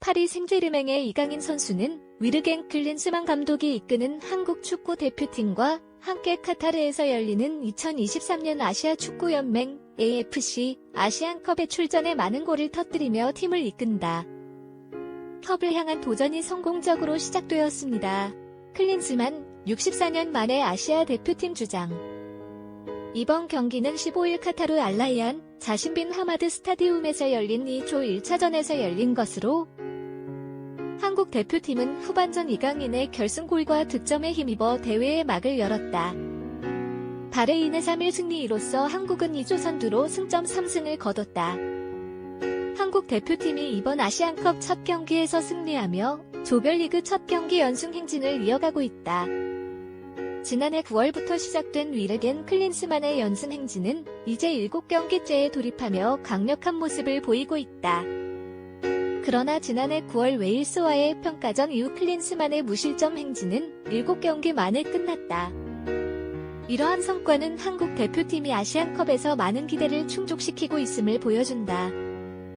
파리 생제르맹의 이강인 선수는 위르겐 클린스만 감독이 이끄는 한국 축구 대표팀과 함께 카타르에서 열리는 2023년 아시아 축구연맹 AFC 아시안컵에 출전해 많은 골을 터뜨리며 팀을 이끈다. 컵을 향한 도전이 성공적으로 시작되었습니다. 클린스만 64년 만에 아시아 대표팀 주장. 이번 경기는 15일 카타르 알라이안 자신빈 하마드 스타디움에서 열린 2조 1차전에서 열린 것으로 한국 대표팀은 후반전 이강인의 결승골과 득점에 힘입어 대회의 막을 열었다. 바레인의 3일 승리로써 한국은 2조 선두로 승점 3승을 거뒀다. 한국 대표팀이 이번 아시안컵 첫 경기에서 승리하며 조별리그 첫 경기 연승 행진을 이어가고 있다. 지난해 9월부터 시작된 위르겐 클린스만의 연승 행진은 이제 7경기째에 돌입하며 강력한 모습을 보이고 있다. 그러나 지난해 9월 웨일스와의 평가전 이후 클린스만의 무실점 행진은 7경기 만에 끝났다. 이러한 성과는 한국 대표팀이 아시안컵에서 많은 기대를 충족시키고 있음을 보여준다.